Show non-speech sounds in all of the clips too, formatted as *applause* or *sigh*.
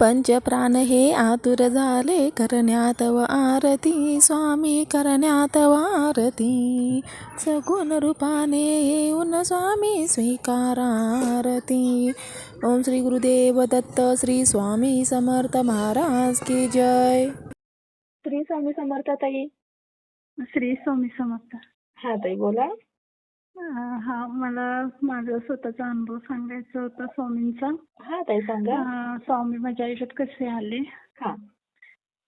पंचप्राण हे आतुर झाले करण्यात व आरती. स्वामी करण्यात व आरती. सगुण रूपाने येऊन स्वामी स्वीकारा आरती ओम श्री गुरुदेव दत्त श्री स्वामी समर्थ महाराज की जय. श्री स्वामी समर्थ ताई. श्री स्वामी समर्थ. हा ताई बोला. हा मला माझा स्वतःचा अनुभव सांगायचा होता स्वामींचा. हा ताई सांगा. अं, स्वामी माझ्या आयुष्यात कसे आले? हा.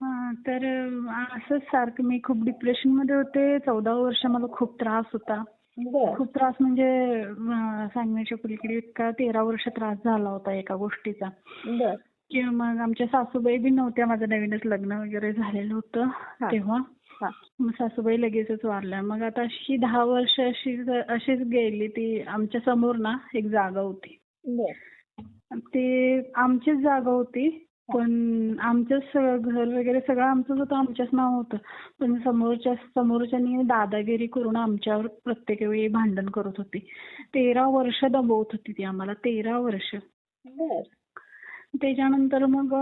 अं, तर अं, असंच सारखं मी खूप डिप्रेशनमध्ये होते. चौदा वर्ष मला खूप त्रास होता. बर. खूप त्रास म्हणजे अं, सांगण्याच्या पलीकडे इतका तेरा वर्ष त्रास झाला होता एका गोष्टीचा. बर. की मग आमच्या सासूबाई बी नव्हत्या माझं नवीनच लग्न वगैरे झालेलं होतं तेव्हा. मग सासूबाई लगेचच वारल्या. मग आता अशी दहा वर्ष अशी अशीच गेली ती आमच्यासमोर ना एक जागा होती. ते आमचीच जागा होती पण आमचंच सगळं घर वगैरे सगळं आमचंच होतं आमच्याच नाव होतं. पण समोरच्या समोरच्यानी दादागिरी करून आमच्यावर प्रत्येक वेळी भांडण करत होती. तेरा वर्ष दबवत होती ती आम्हाला तेरा वर्ष. त्याच्यानंतर मग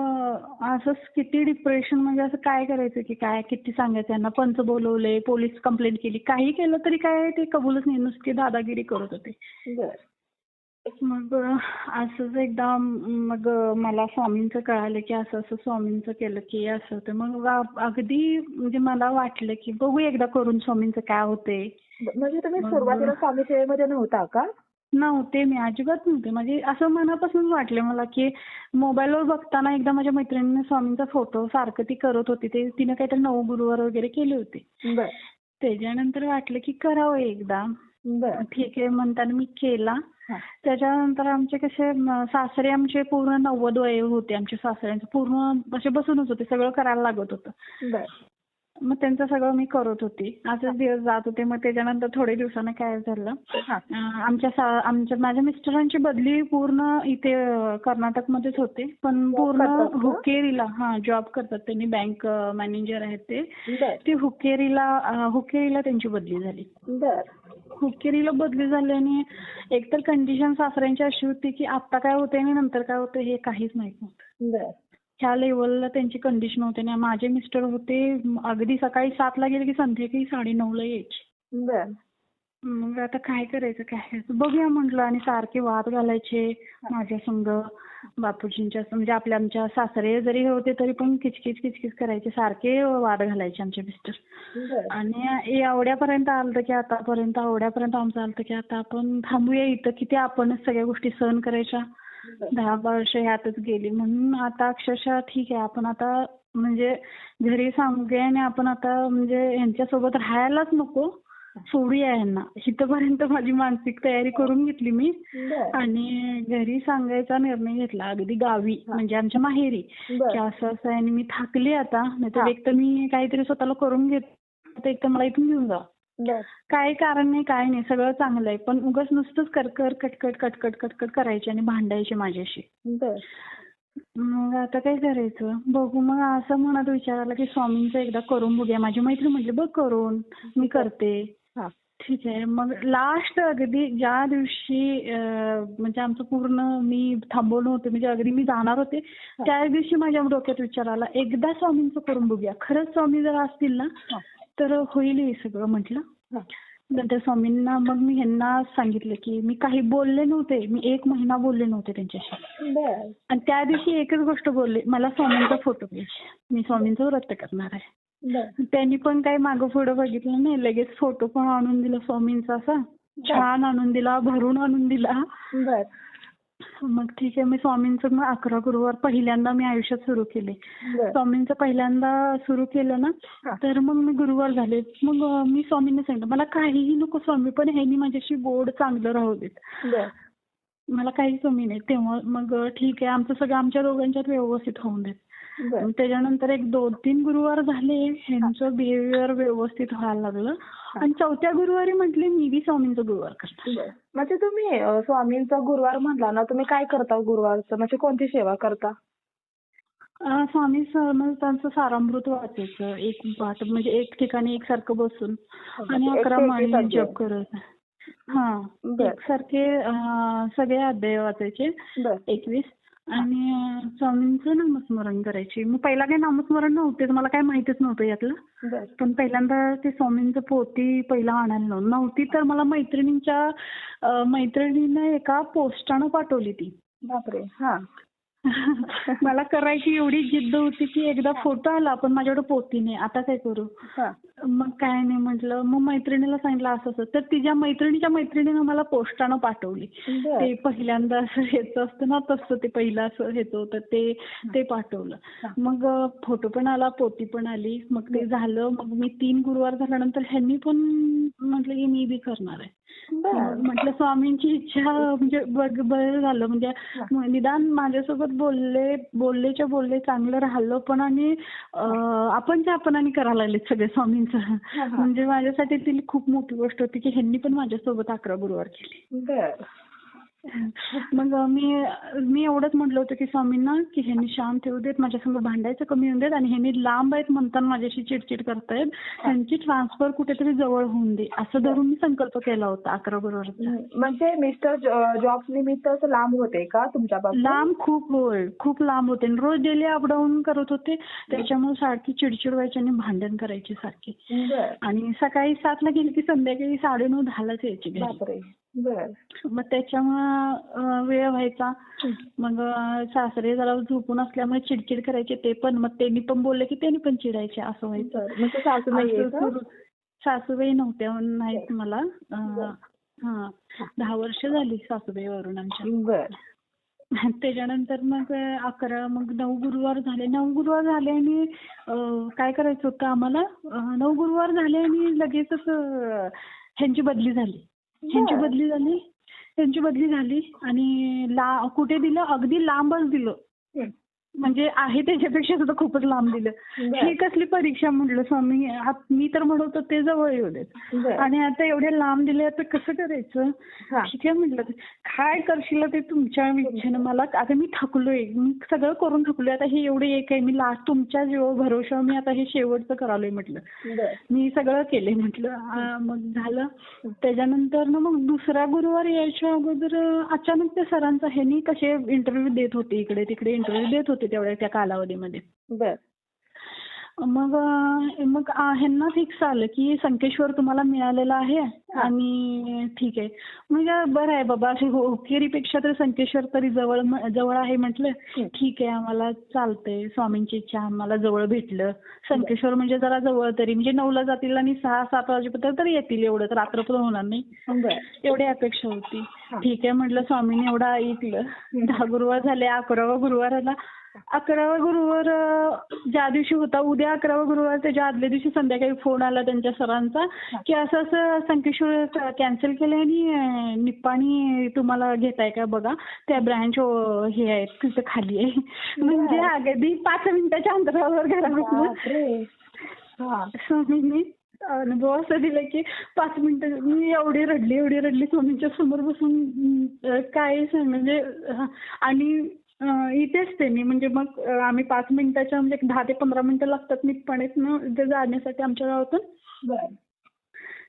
असंच किती डिप्रेशन म्हणजे असं काय करायचं की काय किती सांगायचं? यांना पंच बोलवले पोलीस कंप्लेंट केली काही केलं तरी काय ते कबूलच नाही. नुसती दादागिरी करत होते. मग असंच एकदा मग मला स्वामींचं कळालं की असं असं स्वामींचं केलं की असं होतं. मग अगदी म्हणजे मला वाटलं की बघू एकदा करून स्वामींचं काय होते म्हणजे तुम्ही सुरुवातीला स्वामी सेवेमध्ये नव्हता का? नव्हते मी अजिबात नव्हते. म्हणजे असं मनापासून वाटलं मला की मोबाईलवर बघताना एकदा माझ्या मैत्रिणीने स्वामींचा फोटो सारखं ती करत होती. ते तिने काहीतरी नवगुरुवार वगैरे केले होते. त्याच्यानंतर वाटलं की करावं एकदा. ठीक आहे म्हणताना मी केला. त्याच्यानंतर आमचे कसे सासरे आमचे पूर्ण नव्वद वय होते. आमच्या सासऱ्यांचे पूर्ण असे बसूनच होते. सगळं करायला लागत होतं. बर. मग त्यांचं सगळं मी करत होती. असंच दिवस जात होते. मग त्याच्यानंतर थोडे दिवसानं काय झालं हा. अं, आमच्या सा- आमच्या माझ्या मिस्टरांची बदली पूर्ण इथे अं, कर्नाटकमध्येच होते. पण पूर्ण करतात का? हुकेरीला हा जॉब करतात त्यांनी. बँक मॅनेजर आहेत ते. बर. ते हुकेरीला अं, हुकेरीला त्यांची बदली झाली. बर. हुकेरीला बदली झाल्याने एकतर कंडिशन सासऱ्यांची अशी होती की आता काय होते आणि नंतर काय होते हे काहीच माहीत नव्हतं. बर. ह्या लेवलला त्यांची कंडिशन होते ना माझे मिस्टर होते अगदी सकाळी सातला गेले की संध्याकाळी साडेनऊला यायचे. बर. मग आता काय करायचं काय बघूया म्हटलं आणि सारखे वाद घालायचे माझ्या संग बापूजींच्या म्हणजे आपल्या आमच्या सासरे जरी होते तरी पण किचकिच किचकिच करायचे सारखे वाद घालायचे आमचे मिस्टर आणि एवढ्यापर्यंत आलं की आतापर्यंत एवढ्यापर्यंत आमचं आलं की आता आपण थांबूया इथं किती आपणच सगळ्या गोष्टी सहन करायच्या. दहा वर्ष ह्यातच गेली. म्हणून आता अक्षरशः ठीक आहे. आपण आता म्हणजे घरी सांगूया आणि आपण आता म्हणजे ह्यांच्यासोबत राहायलाच नको. सोडूया ह्यांना. इथपर्यंत माझी मानसिक तयारी करून घेतली मी. आणि घरी सांगायचा निर्णय घेतला. अगदी गावी. म्हणजे आमच्या माहेरी. की असं असं आहे आणि मी थाकली आता. नाहीतर एक तर मी काहीतरी स्वतःला करून घेत एक तर मला इथून घेऊन जा. काही कारण नाही काय नाही सगळं चांगलं आहे. पण उगाच नुसतंच करकर कटकट कटकट कटकट करायचे आणि भांडायचे माझ्याशी. मग आता काय करायचं? बघू मग असं मनात विचार आला की स्वामींचं एकदा करून बघूया. माझी मैत्रीण म्हटली बघ करून मी करते. हा. ठीक आहे. मग लास्ट अगदी ज्या दिवशी म्हणजे आमचं पूर्ण मी थांबवलं होतं म्हणजे अगदी मी जाणार होते त्या दिवशी माझ्या डोक्यात विचार आला एकदा स्वामींचं करून बघूया. खरंच स्वामी जर असतील ना. तर होईल हे सगळं म्हटलं. नंतर स्वामींना मग मी ह्यांना सांगितलं की मी काही बोलले नव्हते. मी एक महिना बोलले नव्हते त्यांच्याशी. आणि त्या दिवशी एकच गोष्ट बोलले. मला स्वामींचा फोटो पाहिजे मी स्वामींचं व्रत करणार आहे. त्यांनी पण काही मागं पुढं बघितलं नाही. लगेच फोटो पण आणून दिला स्वामींचा असा. छान आणून दिला भरून आणून दिला. मग ठीक आहे मी स्वामींचं मग अकरा गुरुवार पहिल्यांदा मी आयुष्यात सुरू केले. स्वामींचं पहिल्यांदा सुरू केलं ना. तर मग मी गुरुवार झाले. मग मी स्वामींना सांगितलं मला काहीही नको स्वामी पण ह्यांनी माझ्याशी गोड चांगलं राहू देत. मला काही कमी नाही. तेव्हा मग ठीक आहे. आमचं सगळं आमच्या दोघांच्यात व्यवस्थित होऊन देत. त्याच्यानंतर एक दोन तीन गुरुवार झाले. ह्यांचं बिहेवियर व्यवस्थित व्हायला लागलं. आणि चौथ्या गुरुवारी म्हटले मी बी स्वामींचं गुरुवार बर. म्हणजे तुम्ही स्वामींचा गुरुवार म्हटला ना तुम्ही काय करता गुरुवारचं? म्हणजे कोणती सेवा करता? स्वामी समर्थांचं सारामृत वाचायचं. एक पाठ म्हणजे एक ठिकाणी एकसारखं बसून. आणि एक अकरा माळी. जप करत. हा. अं, सगळे अध्याय वाचायचे. एकवीस. आणि स्वामींचं नामस्मरण करायची. मग पहिला काही नामस्मरण नव्हते मला काही माहितीच नव्हतं यातलं. पण पहिल्यांदा ते स्वामींचं पोती पहिला आणायला नव्हतं नव्हती तर मला मैत्रिणींच्या मैत्रिणीनं एका पोस्टानं पाठवली ती. बापरे. हा. *laughs* मला करायची एवढी जिद्द होती की एकदा फोटो आला पण माझ्याकडे पोती नाही. आता काय करू? मग काय नाही म्हटलं. मग मैत्रिणीला सांगितलं असं असं. तर तिच्या मैत्रिणीच्या मैत्रिणीनं मला पोस्टानं पाठवली. ते पहिल्यांदा असं ह्याचं असतं ना तसं ते पहिलं असं ह्याचं होतं. ते ते पाठवलं. मग फोटो पण आला पोती पण आली. मग ते झालं. मग मी तीन गुरुवार झाल्यानंतर ह्यांनी पण म्हटलं की मी बी करणार आहे. म्हटलं स्वामींची इच्छा म्हणजे बरं झालं. म्हणजे निदान माझ्यासोबत बोलले बोललेच्या बोलले चांगलं राहिलं. पण आणि अं, आपण जे आपण आणि करायला लागले सगळे स्वामींचं. म्हणजे माझ्यासाठी ती खूप मोठी गोष्ट होती की ह्यांनी पण माझ्यासोबत अकरा गुरुवार केले. बर. *laughs* मग मी मी एवढंच म्हटलं होतं की स्वामींना की ह्यांनी शांत ठेवू देत माझ्यासंग भांडायचं कमी होऊन देत आणि ह्यांनी लांब आहेत म्हणताना माझ्याशी चिडचिड करतायत. त्यांची ट्रान्सफर कुठेतरी जवळ होऊन दे असं धरून मी संकल्प केला होता अकरा गुरुवारचा. म्हणजे मिस्टर जॉब निमित्त असं लांब होते का तुमच्यापासून? लांब खूप होय खूप लांब होते. आणि रोज डेली अपडाऊन करत होते. त्याच्यामुळे सारखी चिडचिड व्हायची आणि भांडण करायची सारखी. आणि सकाळी सातला गेली की संध्याकाळी साडेनऊ दहालाच यायची मग त्याच्यामुळं वेळ व्हायचा. मग सासरे जरा झोपून असल्यामुळे चिडचिड करायचे ते पण. मग त्यांनी पण बोलले की त्यांनी पण चिडायचे असं व्हायचं. सासूबाई नव्हत्या नाहीत मला. हा. दहा वर्ष झाली सासूबाई वरून आमच्या. बर. त्याच्यानंतर मग अकरा मग नऊ गुरुवार झाले. नऊ गुरुवार झाले आणि काय करायचं होतं आम्हाला? नऊ गुरुवार झाले आणि लगेचच ह्यांची बदली झाली. ह्यांची. बदली झाली त्यांची बदली झाली आणि ला कुठे दिलं अगदी लांबच दिलं. म्हणजे आहे त्याच्यापेक्षा सुद्धा खूपच लांब दिलं. ही कसली परीक्षा म्हटलं स्वामी? मी तर म्हणत होतो ते जवळ येऊ देत. आणि आता एवढे लांब दिले आता कसं करायचं? हा. ठीक आहे म्हटलं. काय करशील ते तुमच्या इच्छेनं? मला आता मी थकलोय. मी सगळं करून थकलोय. आता हे एवढे एक आहे. मी लास्ट तुमच्या जीव भरोशा मी आता हे शेवटचं करालोय म्हटलं. मी सगळं केलंय म्हटलं. मग झालं. त्याच्यानंतर ना मग दुसरा गुरुवार यायच्या अगोदर अचानक त्या सरांचा ह्यांनी कसे इंटरव्ह्यू देत होते इकडे तिकडे इंटरव्ह्यू देत होते. तेवढ्या त्या कालावधीमध्ये. बर. मग मग ह्यांना फिक्स आलं की संकेश्वर तुम्हाला मिळालेला आहे आणि ठीक आहे. म्हणजे बरं आहे बाबा असे होकेरीपेक्षा तर संकेश्वर तरी जवळ जवळ आहे म्हटलं. ठीक आहे आम्हाला चालतंय. स्वामींची इच्छा आम्हाला जवळ भेटलं. संकेश्वर म्हणजे जरा जवळ तरी म्हणजे नऊला जातील आणि सहा सात वाजेपर्यंत तरी येतील एवढंच रात्र पण होणार नाही. एवढी अपेक्षा होती. ठीक आहे म्हटलं स्वामींनी एवढं ऐकलं. दहा गुरुवार झाले अकरावा गुरुवार आला. अकरावा गुरुवार ज्या दिवशी होता उद्या अकरावा गुरुवार त्याच्या आदल्या दिवशी संध्याकाळी फोन आला त्यांच्या सरांचा की असं असं संकेश्वर कॅन्सल केलंय आणि निप्पाणी तुम्हाला घेताय का बघा? त्या ब्रँच हे आहेत तिथं खाली आहे. म्हणजे अगदी पाच मिनिटाच्या अंतरावर घरापासून. हा. स्वामींनी अनुभव असं दिला की पाच मिनिटं मी एवढी रडली एवढी रडली स्वामींच्या समोर बसून काय सांग म्हणजे आणि इथेच त्यांनी म्हणजे मग आम्ही पाच मिनिटाच्या म्हणजे दहा ते पंधरा मिनिटं लागतात निप्पाणीतनं इथे जाण्यासाठी आमच्या गावातून.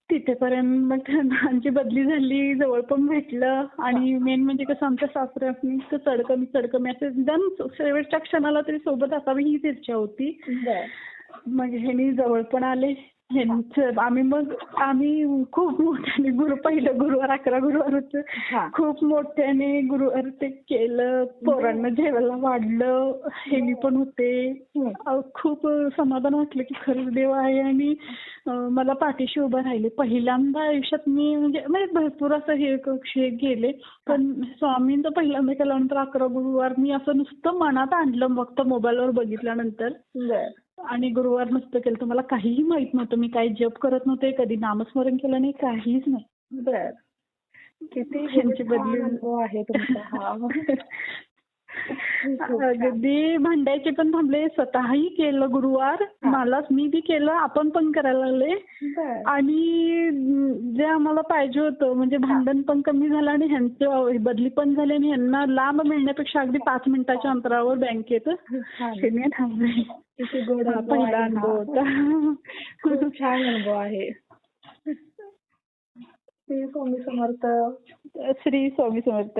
तिथेपर्यंत मग आमची बदली झाली जवळ पण भेटलं. आणि मेन म्हणजे कसं आमच्या सासऱ्यानी तर चढकमी चढकमी असं एकदम शेवटच्या क्षणाला तरी सोबत असावी हीच इच्छा होती. मग ह्यांनी जवळ पण आले. ह्यांचं आम्ही मग आम्ही खूप मोठ्याने गुरु पहिलं गुरुवार अकरा गुरुवार होतं. हा. खूप मोठ्याने गुरुवार ते केलं. पोरांना जेवायला वाढलं. ह्यांनी पण होते. खूप समाधान वाटलं की खरंच देव आहे आणि मला पाठीशी उभं राहिले. पहिल्यांदा आयुष्यात मी म्हणजे म्हणजे भरपूर असं हे क- हे गेले. पण स्वामींचं पहिल्यांदा केल्यानंतर अकरा गुरुवार मी असं नुसतं मनात आणलं फक्त मोबाईलवर बघितल्यानंतर. आणि गुरुवार नसतं केलं. तर मला काहीही माहीत नव्हतं. मी काही जप करत नव्हते कधी नामस्मरण केलं नाही काहीच नाही. बर. किती ह्यांची बदली- अनुभव आहे तुमचा. हा. *laughs* अगदी भांडायचे पण थांबले. स्वतःही केलं गुरुवार. मलाच मी बी केलं. आपण पण करायला लागले. आणि जे आम्हाला पाहिजे होतं म्हणजे भांडण पण कमी झालं आणि ह्यांचं बदली पण झाली आणि ह्यांना लांब मिळण्यापेक्षा अगदी पाच मिनिटाच्या अंतरावर बँकेत थांबले. पहिला अनुभव. होता. खूप छान अनुभव आहे. श्री स्वामी समर्थ. श्री स्वामी समर्थ.